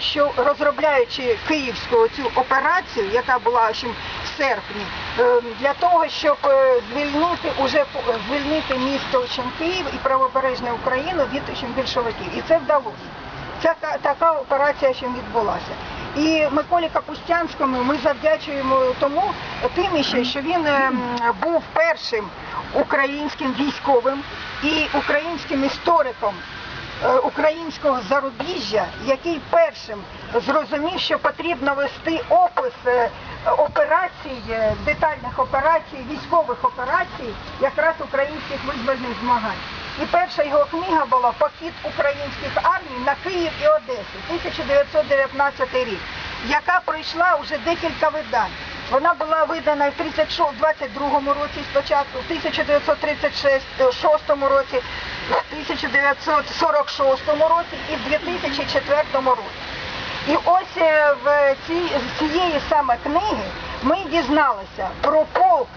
що розробляючи київську цю операцію, яка була ще в серпні, е, для того, щоб е, звільнити уже звільнити місто чим Київ і правобережну Україну від більшовиків. І це вдалося. Ця ка- така операція ще відбулася. І Миколі Капустянському ми завдячуємо тому тим ще, що він ем, був першим українським військовим і українським істориком українського зарубіжжя, який першим зрозумів, що потрібно вести опис е, операцій, е, детальних операцій, військових операцій, якраз українських визвольних змагань. І перша його книга була Похід українських армій на Київ і Одесу, 1919 рік, яка пройшла вже декілька видань. Вона була видана в 36 22 році спочатку, в 1936 році, 1946 році і в 2004 році. І ось е, в цій, з цієї саме книги ми дізналися про полк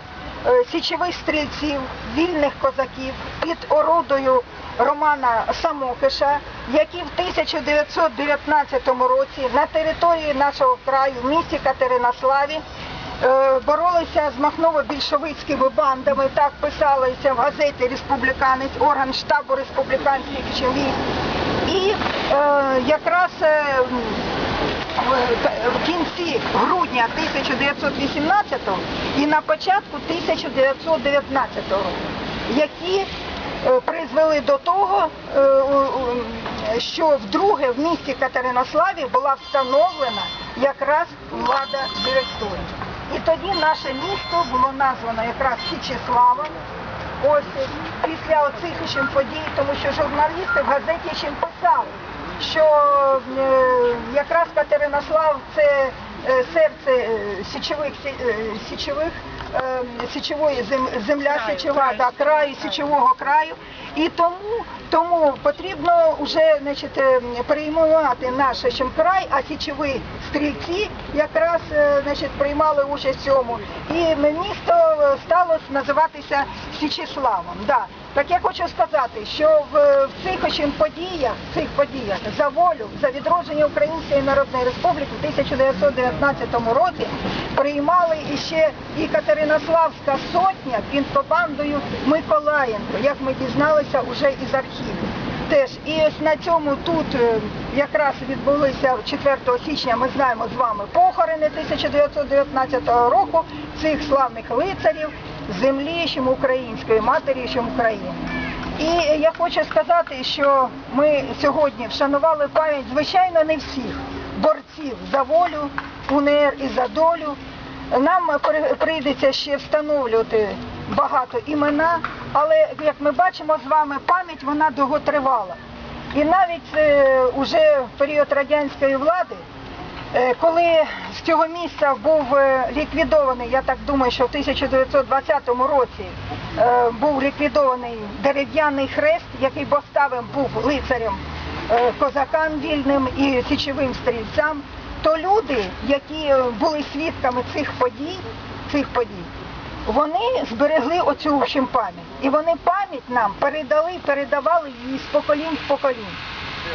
е, січових стрільців, вільних козаків під орудою Романа Самокиша, які в 1919 році на території нашого краю, в місті Катеринославі, боролися з махново-більшовицькими бандами, так писалося в газеті Республіканець, орган штабу республіканських військ. І е, якраз е, в- кінці грудня 1918 і на початку 1919 року, які е, призвели до того, е, що вдруге в місті Катеринославі була встановлена якраз влада директорії. І тоді наше місто було названо якраз Січеславом. Ось після оцих ще подій, тому що журналісти в газеті ще писали, що е, якраз Катеринослав це е, серце е, січових е, січових січової зем- земля січова, да, краю січового краю. І тому, тому потрібно вже значить, е, перейменувати наш ще а січові стрільці якраз е, значить, приймали участь в цьому. І місто е, стало називатися Січеславом. Да. Так я хочу сказати, що в, в цих ось подіях, цих подіях за волю, за відродження Української Народної Республіки в 1919 році приймали іще і Катеринославська сотня під командою Миколаєнко, як ми дізналися уже із архівів. Теж і ось на цьому тут е, якраз відбулися 4 січня. Ми знаємо з вами похорони 1919 року цих славних лицарів землі чим української матері, чим України. І я хочу сказати, що ми сьогодні вшанували пам'ять, звичайно, не всіх борців за волю, УНР і за долю. Нам прийдеться ще встановлювати багато імена, але як ми бачимо з вами, пам'ять вона довготривала. І навіть е, уже в період радянської влади, е, коли з цього місця був е, ліквідований, я так думаю, що в 1920 році е, був ліквідований дерев'яний хрест, який поставив був лицарем козакам вільним і січовим стрільцям, то люди, які е, були свідками цих подій, цих подій, вони зберегли оцю в общем пам'ять. І вони пам'ять нам передали, передавали її з поколінь в поколінь.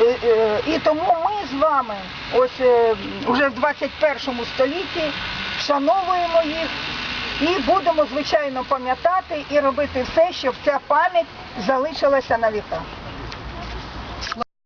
Е, е, І тому ми з вами ось уже в 21 столітті вшановуємо їх і будемо, звичайно, пам'ятати і робити все, щоб ця пам'ять залишилася на віка.